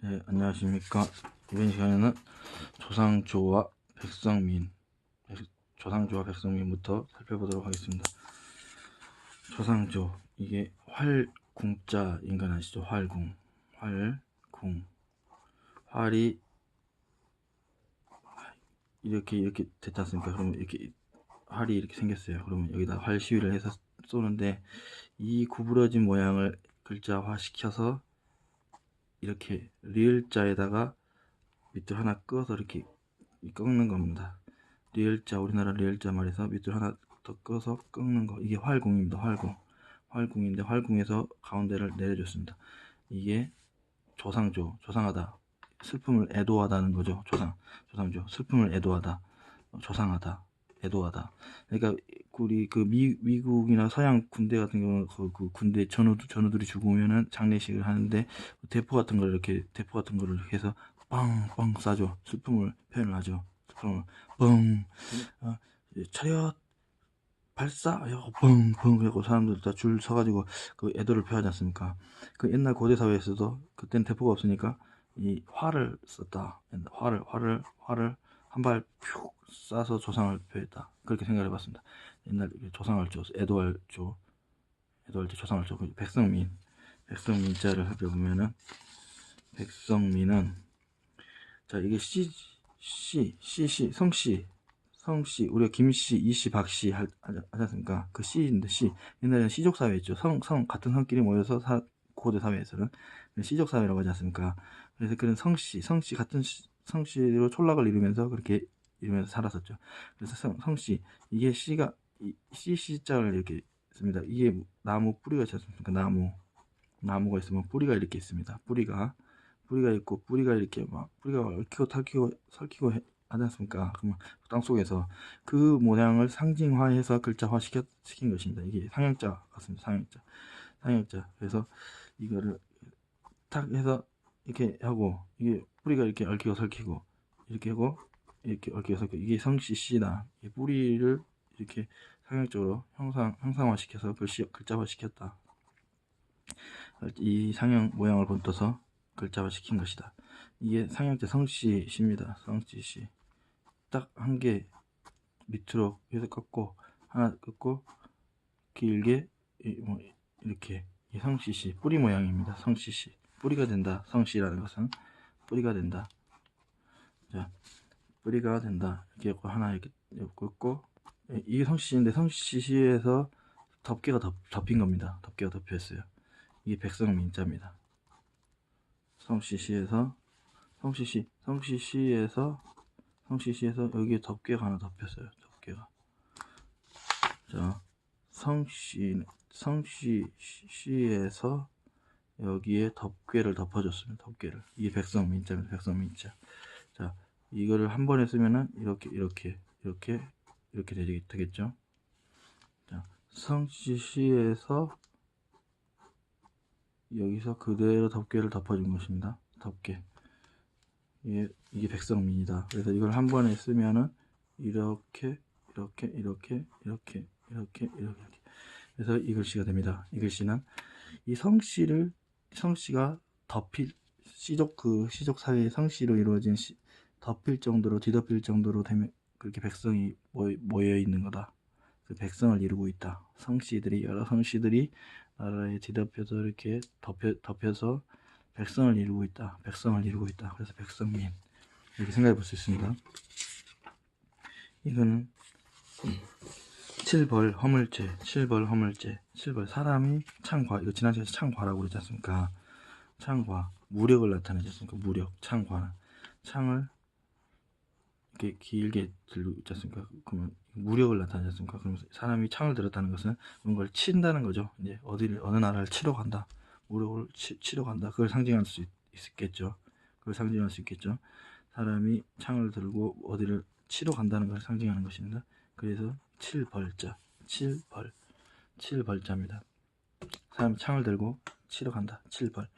네, 안녕하십니까. 이번 시간에는 조상조와 백성민, 백- 조상조와 백성민부터 살펴보도록 하겠습니다. 조상조, 이게 활궁자 인간 아시죠? 활궁, 활궁, 활이 이렇게 이렇게 됐지 않습니까? 그러면 이렇게 활이 이렇게 생겼어요. 그러면 여기다 활 시위를 해서 쏘는데 이 구부러진 모양을 글자화 시켜서 이렇게 리을자에다가 밑줄 하나 끄어서 이렇게 꺾는 겁니다. 리을자 우리나라 리을자 말에서 밑줄 하나 더 끄어서 꺾는 거 이게 활궁입니다. 활궁 활궁인데 활궁에서 가운데를 내려줬습니다. 이게 조상조 조상하다 슬픔을 애도하다는 거죠. 조상 조상조 슬픔을 애도하다 어, 조상하다 애도하다. 그러니까 우리 그 미, 미국이나 서양 군대 같은 경우는 그, 그 군대 전우 전우들이 죽으면은 장례식을 하는데 대포 같은 걸 이렇게 대포 같은 거를 해서 빵빵 쏴줘 슬픔을 표현을 하죠. 슬픔을. 뻥 어, 차렷 발사? 뻥뻥 하고 사람들 다 줄 서가지고 그 애도를 표하지 않습니까? 그 옛날 고대 사회에서도 그때는 대포가 없으니까 이 활을 썼다. 활을 활을 활을 한 발푹 쏴서 조상을 표했다. 그렇게 생각해 봤습니다. 옛날 조상을 줘 애도할 조 애도할 조 조상을 줘. 백성민. 백성민자를 살펴보면은 백성민은 자 이게 씨, 씨, 씨, 씨, 성씨, 성씨, 우리가 김씨, 이씨, 박씨 하, 하지 않습니까? 그 씨인데 씨. 옛날에는 씨족 사회였죠. 성, 성 같은 성끼리 모여서 사, 고대 사회에서는. 씨족 사회라고 하지 않습니까? 그래서 그런 성씨, 성씨 같은 씨, 성씨로 촌락을 이루면서 그렇게 이루면서 살았었죠. 그래서 성, 성씨 이게 씨가 이, 씨 씨자를 이렇게 씁니다. 이게 나무 뿌리가 있지 않습니까? 나무 나무가 있으면 뿌리가 이렇게 있습니다. 뿌리가 뿌리가 있고 뿌리가 이렇게 막 뿌리가 얽히고 탈키고 설키고 해- 하지 않습니까? 그러면 땅 속에서 그 모양을 상징화해서 글자화 시킨 것입니다. 이게 상형자 같습니다. 상형자 상형자 그래서 이거를 탁 해서 이렇게 하고 이게 뿌리가 이렇게 얽히고 설키고 이렇게 하고 이렇게 얽히고 설키고 이게 성씨씨다 이 뿌리를 이렇게 상형적으로 형상 형상화시켜서 글씨 글자화 시켰다. 이 상형 모양을 본떠서 글자화 시킨 것이다. 이게 상형자 성씨 씨입니다. 성씨 씨. 딱 한 개 밑으로 해서 꺾고 하나 꺾고 길게 이- 뭐 이렇게 이 성씨 씨 뿌리 모양입니다. 성씨 씨 뿌리가 된다. 성씨라는 것은 뿌리가 된다. 자 뿌리가 된다. 이렇게 하고 하나 이렇게 예, 이게 성씨인데 성씨시에서 덮개가 덮, 덮인 겁니다. 덮개가 덮였어요. 이게 백성민자입니다. 성씨시에서 성씨시 성씨시에서 성씨시에서 여기에 덮개가 하나 덮였어요. 덮개가 자 성씨 성씨시에서 여기에 덮개를 덮어줬습니다. 덮개를 이게 백성 민자입니다. 백성 민자 자 이거를 한 번에 쓰면은 이렇게 이렇게 이렇게 이렇게 되겠- 되겠죠. 자 성씨시에서 여기서 그대로 덮개를 덮어준 것입니다. 덮개. 이게, 이게 백성민이다. 그래서 이걸 한 번에 쓰면은 이렇게, 이렇게, 이렇게, 이렇게, 이렇게, 이렇게. 그래서 이 글씨가 됩니다. 이 글씨는 이 성씨를, 성씨가 덮일, 시족, 그 시족 사회의 성씨로 이루어진 시, 덮일 정도로, 뒤덮일 정도로 되면 그렇게 백성이 모여 있는 거다. 그 백성을 이루고 있다. 성씨들이, 여러 성씨들이 나라에 뒤덮여서 이렇게 덮여, 덮여서 백성을 이루고 있다. 백성을 이루고 있다. 그래서 백성민 이렇게 생각해 볼 수 있습니다. 이거는 칠벌 허물죄, 칠벌 허물죄, 칠벌 사람이 창과 이거 지난 시간에 창과라고 그러지 않습니까? 창과 무력을 나타내지 않습니까? 무력, 창과 창을 이렇게 길게 들고 있지 않습니까? 그러면 무력을 나타내지 않습니까? 그러면 사람이 창을 들었다는 것은 뭔가를 친다는 거죠. 이제 어디를 어느 나라를 치러 간다. 무력을 치, 치러 간다. 그걸 상징할 수 있, 있겠죠. 그걸 상징할 수 있겠죠. 사람이 창을 들고 어디를 치러 간다는 걸 상징하는 것입니다. 그래서 칠벌자, 칠벌, 칠벌자입니다. 사람이 창을 들고 치러 간다. 칠벌,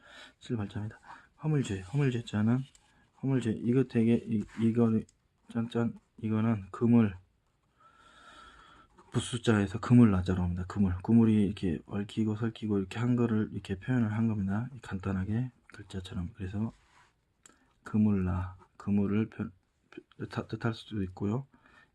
칠벌자입니다. 허물죄, 허물죄자는 허물죄. 이거 되게 이, 이거 짠짠 이거는 그물 부수자에서 그물 나자로 합니다. 그물. 그물이 이렇게 얽히고 설키고 이렇게 한 거를 이렇게 표현을 한 겁니다. 간단하게 글자처럼. 그래서 그물라 그물을 편- 뜻하- 뜻할 수도 있고요.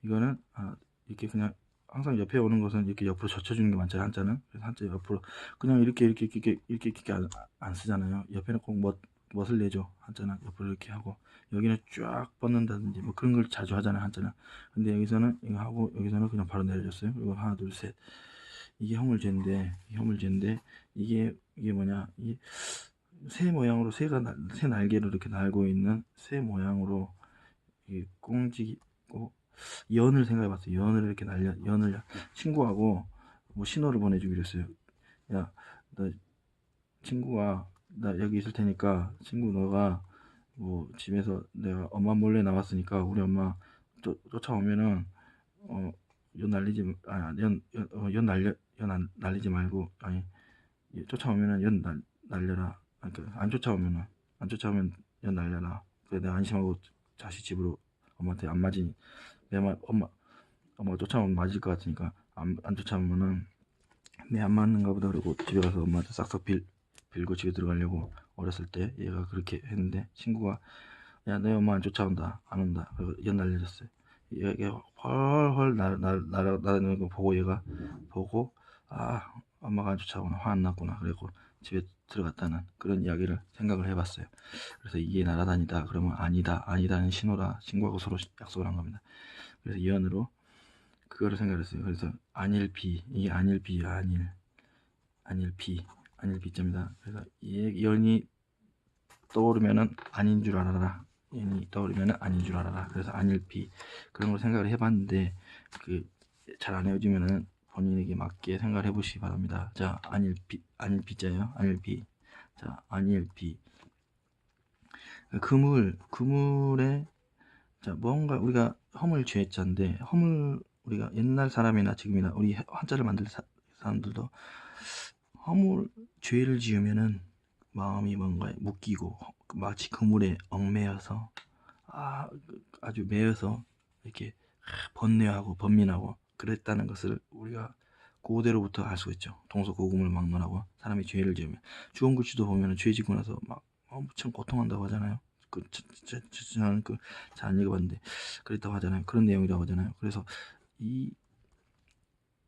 이거는 아, 이렇게 그냥 항상 옆에 오는 것은 이렇게 옆으로 젖혀주는 게 많잖아요 한자는. 그래서 한자 옆으로 그냥 이렇게 이렇게 이렇게 이렇게 이렇게 안, 안 쓰잖아요. 옆에는 꼭 멋, 멋을 내죠 한자는. 옆으로 이렇게 하고. 여기는 쫙 뻗는다든지 뭐 그런 걸 자주 하잖아요 한자는. 근데 여기서는 이거 하고 여기서는 그냥 바로 내려줬어요. 그리고 하나 둘 셋. 이게 허물죄인데 이게 허물죄인데 이게 이게 뭐냐. 이새 모양으로 새가 날- 새 날개를 이렇게 날고 있는 새 모양으로 이 꽁지고 연을 생각해봤어요. 연을 이렇게 날려 연을 친구하고 뭐 신호를 보내주기로 했어요. 야, 나 친구가 나 여기 있을 테니까 친구 너가 뭐 집에서 내가 엄마 몰래 나왔으니까 우리 엄마 쫓, 쫓아오면은 어, 연 날리지 아연 연, 어, 연 날려 연 안, 날리지 말고 아니 쫓아오면은 연 날, 날려라. 아, 그러니까 안 쫓아오면은 안 쫓아오면 연 날려라. 그래 내가 안심하고 다시 집으로 엄마한테 안 맞으니 내말 엄마 엄마 쫓아오면 맞을 것 같으니까 안, 안 쫓아오면은 내 안 맞는가 보다 그러고 집에 가서 엄마한테 싹싹 빌, 빌고 집에 들어가려고 어렸을 때 얘가 그렇게 했는데 친구가 야 내 엄마 안 쫓아온다. 안 온다. 그리고 연 날려줬어요. 얘가 헐헐 날아다니는 거 보고 얘가 보고 아 엄마가 안 쫓아오나. 화 안 났구나. 그리고 집에 들어갔다는 그런 이야기를 생각을 해봤어요. 그래서 이게 날아다니다. 그러면 아니다. 아니다는 신호라 친구하고 서로 약속을 한 겁니다 그래서 이연으로 그거를 생각했어요. 그래서 안일비 이게 안일비 안일 안일비 안일비자입니다. 그래서 이 연이 떠오르면은 아닌 줄 알아라. 연이 떠오르면은 아닌 줄 알아라. 그래서 안일비 그런 걸 생각을 해봤는데 그 잘안 헤어지면은 본인에게 맞게 생각을 해보시기 바랍니다. 자 안일비 안일비자예요. 안일비. 자 안일비. 그물 그물에 자 뭔가 우리가 허물 죄자인데 허물 우리가 옛날 사람이나 지금이나 우리 한자를 만들 사, 사람들도 허물 죄를 지으면은 마음이 뭔가 묶이고 마치 그물에 얽매여서 아, 아주 매여서 이렇게 번뇌하고 번민하고 그랬다는 것을 우리가 그대로부터 알 수 있죠. 동서고금을 막론하고 사람이 죄를 지으면 주원글씨도 보면은 죄 지고 나서 막 엄청 고통한다고 하잖아요. 그 저, 저, 저, 저는 그잘 안 읽어봤는데 그랬다고 하잖아요. 그런 내용이라고 하잖아요. 그래서 이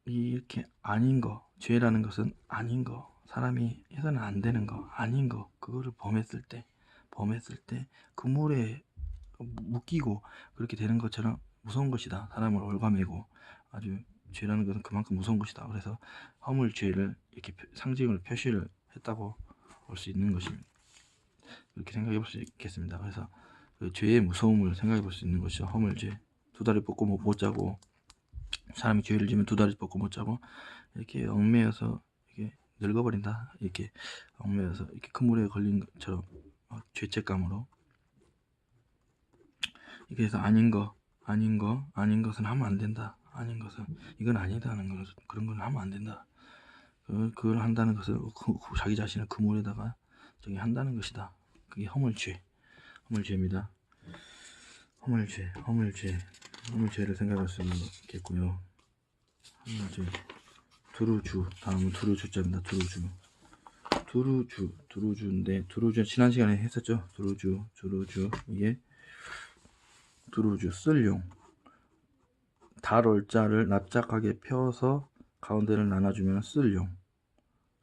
이렇게 아닌 거 죄라는 것은 아닌 거 사람이 해서는 안 되는 거 아닌 거 그거를 범했을 때 범했을 때 그물에 묶이고 그렇게 되는 것처럼 무서운 것이다 사람을 올가매고 아주 죄라는 것은 그만큼 무서운 것이다 그래서 허물 죄를 이렇게 표- 상징을 표시를 했다고 볼 수 있는 것입니다 그렇게 생각해 볼 수 있겠습니다. 그래서 그 죄의 무서움을 생각해 볼 수 있는 것이죠. 허물죄. 두 다리 뻗고 못, 못 자고 사람이 죄를 지면 두 다리 뻗고 못 자고 이렇게 얽매여서 이렇게 늙어버린다. 이렇게 얽매여서 이렇게 큰 물에 걸린 것처럼 어, 죄책감으로. 이렇게 해서 아닌 거 아닌 거 아닌 것은 하면 안 된다. 아닌 것은 이건 아니다는 걸 그런 건 하면 안 된다. 그, 그걸 한다는 것을 그- 그 자기 자신을 그물에다가 저기 한다는 것이다 그게 허물죄. 허물죄입니다. 허물죄 허물죄 허물죄를 생각할 수 있겠고요. 허물죄. 두루주 다음은 두루주자입니다. 두루주. 두루주 두루주인데 두루주 지난 시간에 했었죠? 두루주 두루주. 이게 두루주 쓸용. 달월자를 납작하게 펴서 가운데를 나눠주면 쓸용.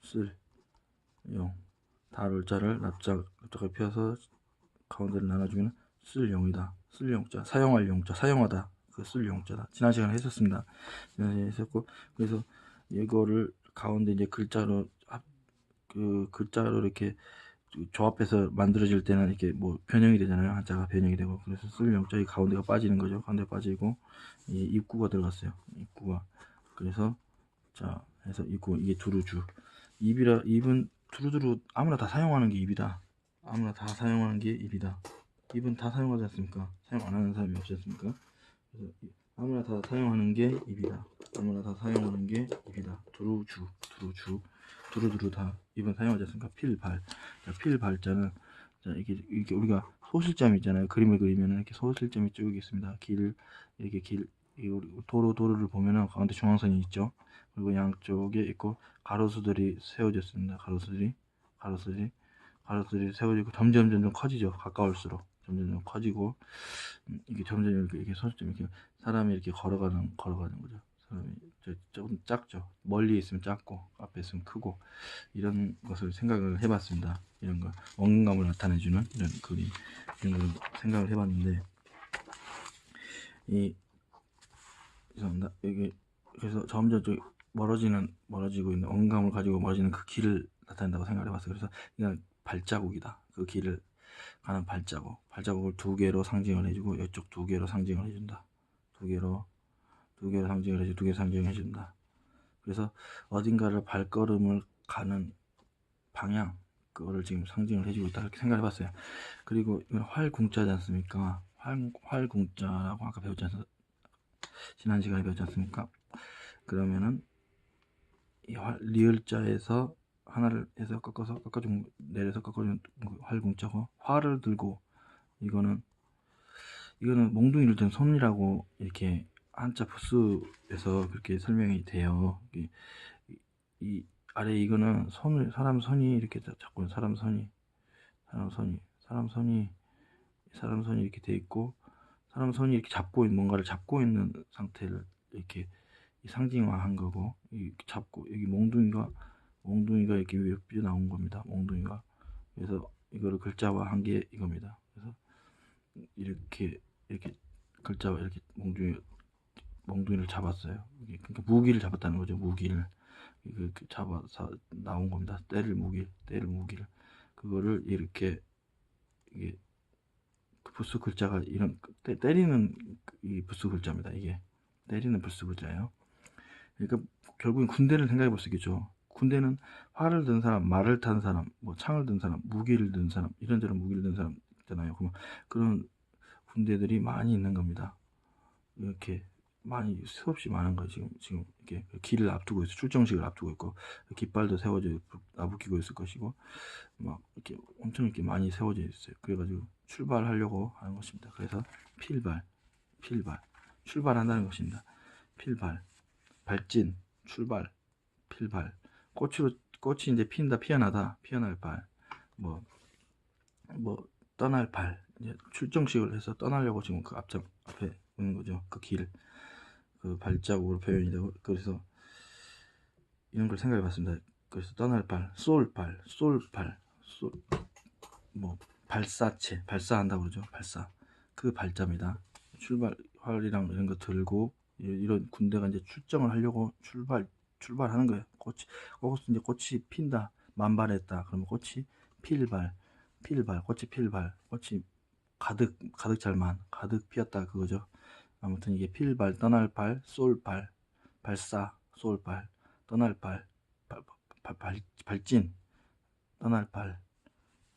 쓸용 달 월자를 납작, 납작하게 펴서 가운데를 나눠주면 쓸 용이다. 쓸 용자 사용할 용자 사용하다. 그 쓸 용자다. 지난 시간에 했었습니다. 지난 시간에 했었고 그래서 이거를 가운데 이제 글자로 합- 그 글자로 이렇게 조합해서 만들어질 때는 이렇게 뭐 변형이 되잖아요. 한자가 변형이 되고. 그래서 쓸 영자 이 가운데가 빠지는 거죠. 가운데 빠지고 이 입구가 들어갔어요. 입구가. 그래서 자 해서 입구 이게 두루주. 입이라 입은 두루두루 아무나 다 사용하는 게 입이다. 아무나 다 사용하는 게 입이다. 입은 다 사용하지 않습니까? 사용 안 하는 사람이 없지 않습니까? 그래서 이- 아무나 다 사용하는 게 입이다. 아무나 다 사용하는 게 입이다. 두루주 두루주 두루두루 다 입은 사용하지 않습니까? 필발. 자, 필발자는 자 이게 이렇게 우리가 소실점 있잖아요. 그림을 그리면은 이렇게 소실점이 쭉 있습니다. 길 이렇게 길 이 우리 도로 도로를 보면은 가운데 중앙선이 있죠. 그리고 양쪽에 있고 가로수들이 세워졌습니다. 가로수들이 가로수들이 가로수들이 세워지고 점점 점점 커지죠. 가까울수록 점점 점 커지고 음, 이게 점점 이렇게 이렇게 손좀 이렇게 사람이 이렇게 걸어가는 걸어가는 거죠. 사람이 저- 조금 작죠. 멀리 있으면 작고 앞에 있으면 크고 이런 것을 생각을 해봤습니다. 이런 거 원감을 나타내주는 이런 그림 이런 걸 생각을 해봤는데 이 죄송합니다. 여기 그래서 점점 저 멀어지는 멀어지고 있는 원감을 가지고 멀어지는 그 길을 나타낸다고 생각을 해봤어요. 그래서 그냥 발자국이다. 그 길을 가는 발자국. 발자국을 두 개로 상징을 해주고 이쪽 두 개로 상징을 해준다. 두 개로 두 개로 상징을 해주고 두 개로 상징을 해준다. 그래서 어딘가를 발걸음을 가는 방향 그거를 지금 상징을 해주고 있다 이렇게 생각을 해봤어요. 그리고 이건 활궁자지 않습니까? 활 활궁자라고 아까 배웠지 않습니까? 지난 시간에 배웠지 않습니까? 그러면은 이 활, 리을자에서 하나를 해서 꺾어서 꺾어준 내려서 꺾어준 활궁자고 활을 들고 이거는 이거는 몽둥이를 든 손이라고 이렇게 한자 부스에서 그렇게 설명이 돼요. 이, 이- 이 아래 이거는 손을 사람 손이 이렇게 잡- 잡고 사람 손이 사람 손이 사람 손이 사람 손이 이렇게 돼 있고 사람 손이 이렇게 잡고 있는 뭔가를 잡고 있는 상태를 이렇게 이 상징화한 거고 이 잡고 여기 몽둥이가 몽둥이가 이렇게 위로 나온 겁니다. 몽둥이가 그래서 이거를 글자화한 게 이겁니다. 그래서 이렇게 이렇게 글자와 이렇게 몽둥이 몽둥이를 잡았어요. 그러니까 무기를 잡았다는 거죠. 무기를 그 잡아서 나온 겁니다. 때릴 무기, 때릴 무기를 그거를 이렇게 이게 그 부스 글자가 이런 때, 때리는 이 부스 글자입니다. 이게 때리는 부스 글자예요. 그러니까 결국엔 군대를 생각해 볼 수 있겠죠. 군대는 활을 든 사람, 말을 탄 사람, 뭐 창을 든 사람, 무기를 든 사람, 이런저런 무기를 든 사람 있잖아요. 그러면 그런 군대들이 많이 있는 겁니다. 이렇게 많이 수없이 많은 거예요. 지금 지금 이렇게 길을 앞두고 있어 출정식을 앞두고 있고 깃발도 세워져 나부끼고 있을 것이고 막 이렇게 엄청 이렇게 많이 세워져 있어요. 그래가지고 출발하려고 하는 것입니다. 그래서 필발, 필발, 출발한다는 것입니다. 필발, 발진, 출발, 필발. 꽃으로 꽃이 이제 핀다, 피어나다, 피어날 발, 뭐, 뭐 떠날 발, 이제 출정식을 해서 떠나려고 지금 그 앞장 앞에 있는 거죠. 그 길, 그 발자국으로 표현이 되고 그래서 이런 걸 생각해 봤습니다. 그래서 떠날 발, 쏠 발, 쏠 발, 쏠, 뭐 발사체, 발사한다고 그러죠. 발사. 그 발자입니다. 출발 활이랑 이런 거 들고 이- 이런 군대가 이제 출정을 하려고 출발 출발하는 거예요. 꽃이 거기서 이제 꽃이 핀다, 만발했다. 그러면 꽃이 필발, 필발, 꽃이 필발, 꽃이 가득 가득 잘만 가득 피었다 그거죠. 아무튼 이게 필발, 떠날 발, 쏠발, 발사, 떠날 발, 발, 발, 발, 발진, 떠날 발,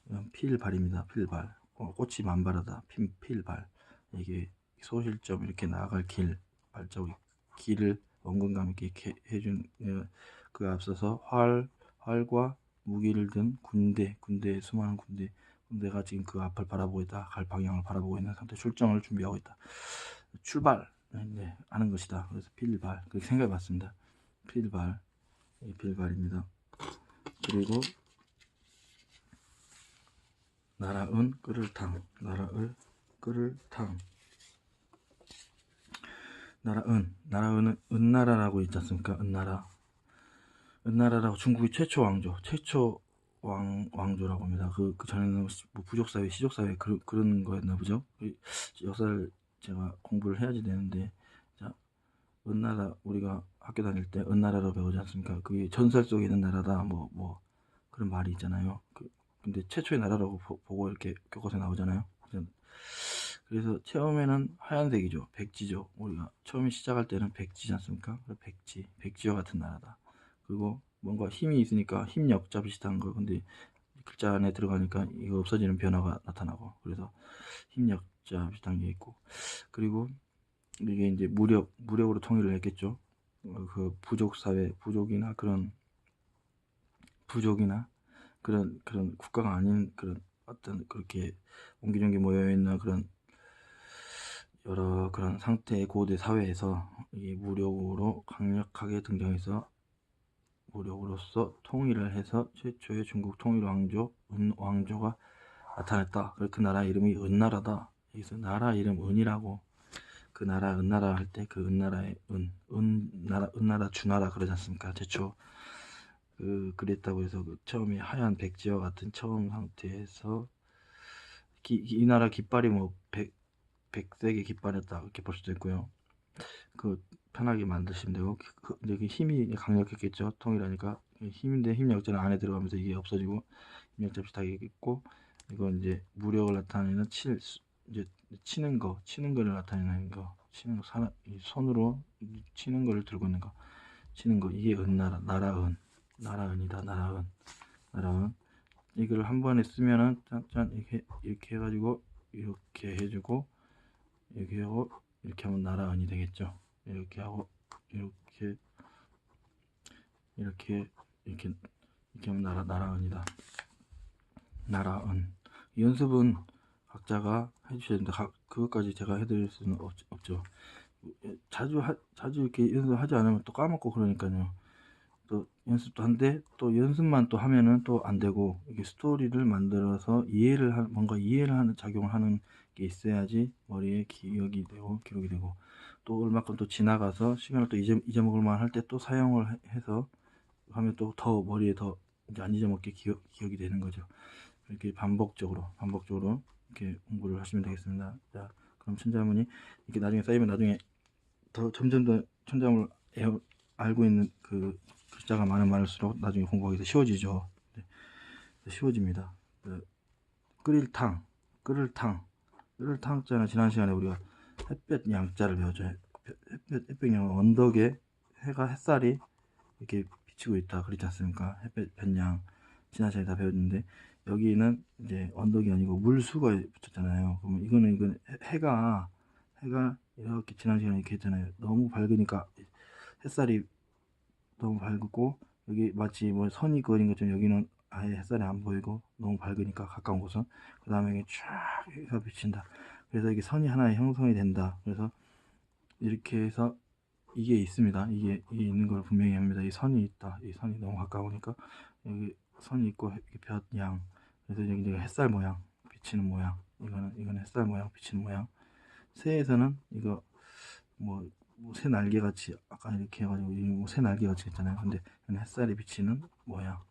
이건 필발입니다. 필발. 어, 꽃이 만발하다. 필, 필발. 이게 소실점 이렇게 나아갈 길, 발자국 길을 원근감 있게 해준 예, 그 앞서서 활, 활과 무기를 든 군대, 군대 수많은 군대, 군대가 지금 그 앞을 바라보고 있다. 갈 방향을 바라보고 있는 상태, 출정을 준비하고 있다. 출발, 네, 하는 것이다. 그래서 필발 그렇게 생각해 봤습니다. 필발, 이 필발입니다. 그리고 나라은 끓을 탕, 나라을 끓을 탕. 나라은, 나라은은 은나라라고 있지 않습니까? 은나라. 은나라라고 중국의 최초 왕조, 최초 왕, 왕조라고 합니다. 그, 그 전에는 뭐 부족사회, 시족사회, 그, 그런 거였나 보죠? 그 역사를 제가 공부를 해야지 되는데, 자, 은나라, 우리가 학교 다닐 때 은나라로 배우지 않습니까? 그게 전설 속에 있는 나라다, 뭐, 뭐, 그런 말이 있잖아요. 그, 근데 최초의 나라라고 보, 고 이렇게 교과서에 나오잖아요. 그래서 처음에는 하얀색이죠. 백지죠. 우리가 처음에 시작할 때는 백지지 않습니까? 백지, 백지와 같은 나라다. 그리고 뭔가 힘이 있으니까 힘력자 비슷한 거. 근데 글자 안에 들어가니까 이거 없어지는 변화가 나타나고. 그래서 힘력 자 비슷한 게 있고. 그리고 이게 이제 무력, 무력으로 통일을 했겠죠. 어, 그 부족 사회, 부족이나 그런 부족이나 그런 그런 국가가 아닌 그런 어떤 그렇게 옹기종기 모여 있는 그런 여러 그런 상태의 고대 사회에서 이 무력으로 강력하게 등장해서 무력으로서 통일을 해서 최초의 중국 통일 왕조 은 왕조가 나타냈다. 그그 나라 이름이 은나라다. 여기서 나라 이름 은이라고 그 나라 은나라 할 때 그 은나라의 은, 은나라 은나라 주나라 그러지 않습니까? 대초 그 그랬다고 해서 그 처음에 하얀 백지와 같은 처음 상태에서 기, 이 나라 깃발이 뭐 백, 백색의 깃발이었다 이렇게 볼 수도 있고요. 그 편하게 만드시면 되고 그, 이제 그 힘이 강력했겠죠. 통일하니까 힘인데 힘력자는 안에 들어가면서 이게 없어지고 힘력자 비슷하게 있고 이건 이제 무력을 나타내는 칠 수- 이제 치는 거 치는 거를 나타내는 거 치는 거 사람 이 손으로 이 치는 거를 들고 있는 거 치는 거 이게 은나라 나라은 나라은이다 나라은 나라은. 이걸 한 번에 쓰면은 짠짠 이렇게 이렇게 해가지고 이렇게 해주고 이렇게 하고 이렇게 하면 나라은이 되겠죠. 이렇게 하고 이렇게 이렇게 이렇게 이렇게 하면 나라 나라은이다. 나라은. 이 연습은 각자가 해주셔야 된다. 각, 그것까지 제가 해드릴 수는 없, 없죠. 자주 하, 자주 이렇게 연습하지 않으면 또 까먹고 그러니까요. 또 연습도 한데 또 연습만 또 하면은 또 안 되고 이게 스토리를 만들어서 이해를 하, 뭔가 이해를 하는 작용을 하는 게 있어야지 머리에 기억이 되고 기록이 되고 또 얼마큼 또 지나가서 시간을 또 잊어, 잊어먹을만 할 때 또 사용을 해- 해서 하면 또 더 머리에 더 안 잊어먹게 기억, 기억이 되는 거죠. 이렇게 반복적으로 반복적으로 이렇게 공부를 하시면 되겠습니다 자 그럼 천자문이 이렇게 나중에 쌓이면 나중에 더 점점 더 천자문을 애워- 알고 있는 그 글자가 많으면 많을수록 나중에 공부하기 더 쉬워지죠. 네, 더 쉬워집니다. 그 끓일 탕, 끓을 탕, 끓을 탕자는 지난 시간에 우리가 햇볕 양자를 배웠죠. 햇볕, 햇볕 양 언덕에 해가 햇살이 이렇게 비치고 있다 그렇지 않습니까? 햇볕 양 지난 시간에 다 배웠는데 여기는 이제 언덕이 아니고 물수가 붙었잖아요. 그러면 이거는 이건 해- 해가 해가 이렇게 지난 시간에 이렇게 했잖아요. 너무 밝으니까 햇살이 너무 밝고 여기 마치 뭐 선이 그어진 것처럼 여기는 아예 햇살이 안 보이고 너무 밝으니까 가까운 곳은 그 다음에 이게 쫙 해가 비친다. 그래서 이게 선이 하나 형성이 된다. 그래서 이렇게 해서 이게 있습니다. 이게, 이게 있는 걸 분명히 합니다. 이 선이 있다. 이 선이 너무 가까우니까 여기 선이 있고 볕양 그래서 여기 이제 햇살 모양 비치는 모양 이거는 이거는 햇살 모양 비치는 모양 새에서는 이거 뭐, 뭐새 날개 같이 아까 이렇게 해가지고 이새 날개 같이 했잖아요. 근데 이건 햇살이 비치는 모양,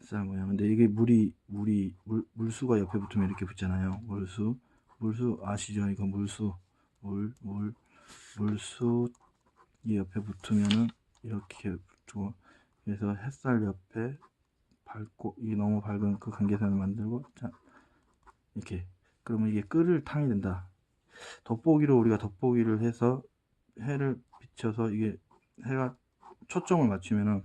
햇살 모양. 근데 이게 물이 물이 물 물수가 옆에 붙으면 이렇게 붙잖아요. 물수, 물수 아시죠? 이거 물수, 물 물 물수 이 옆에 붙으면은 이렇게 붙고 그래서 햇살 옆에 밝고 이 너무 밝은 그 관계선을 만들고 자 이렇게 그러면 이게 끓을 탕이 된다. 돋보기로 우리가 돋보기를 해서 해를 비춰서 이게 해가 초점을 맞추면은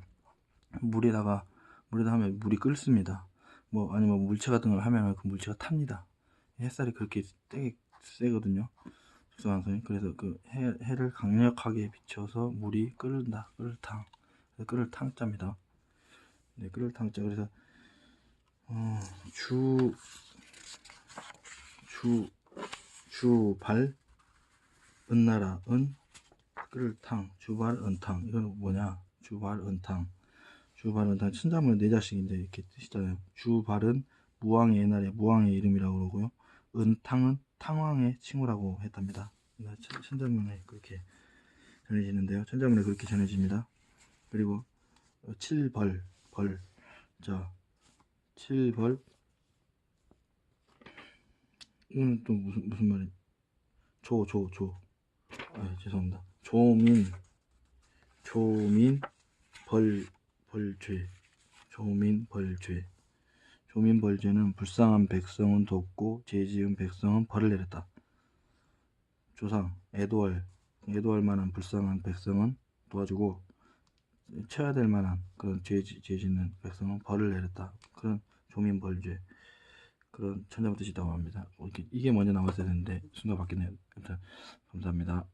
물에다가 물에다 하면 물이 끓습니다. 뭐 아니면 물체 같은 걸 하면은 그 물체가 탑니다. 햇살이 그렇게 되게 세거든요. 직선광선이 그래서 그 해, 해를 강력하게 비춰서 물이 끓는다. 끓을 탕. 끓을 탕자입니다. 네, 끓을 탕자. 그래서 어, 주, 주, 주발, 은나라, 은, 끓을 탕, 주발, 은탕. 이건 뭐냐? 주발, 은탕. 주발, 은탕. 친자문의 네 자식인데 이렇게 뜻이잖아요. 주발은 무왕의 옛날에 무왕의 이름이라고 그러고요. 은탕은 탕왕의 칭후라고 했답니다. 네, 천- 천자문에 그렇게 전해지는데요. 천자문에 그렇게 전해집니다. 그리고 어, 칠벌, 벌. 자, 칠벌. 이거는 또 무슨 무슨 말이? 조, 조, 조. 아, 죄송합니다. 조민, 조민, 벌, 벌죄. 조민, 벌죄. 조민, 벌죄는 불쌍한 백성은 돕고 죄 지은 백성은 벌을 내렸다. 조상, 애도할, 애도할 만한 불쌍한 백성은 도와주고 쳐야 될 만한 그런 죄, 죄 짓는 백성은 벌을 내렸다. 그런 조민, 벌죄. 그런 천자문 뜻이라고 합니다. 어, 이게, 먼저 나왔어야 되는데 순간 바뀌네요. 감사합니다.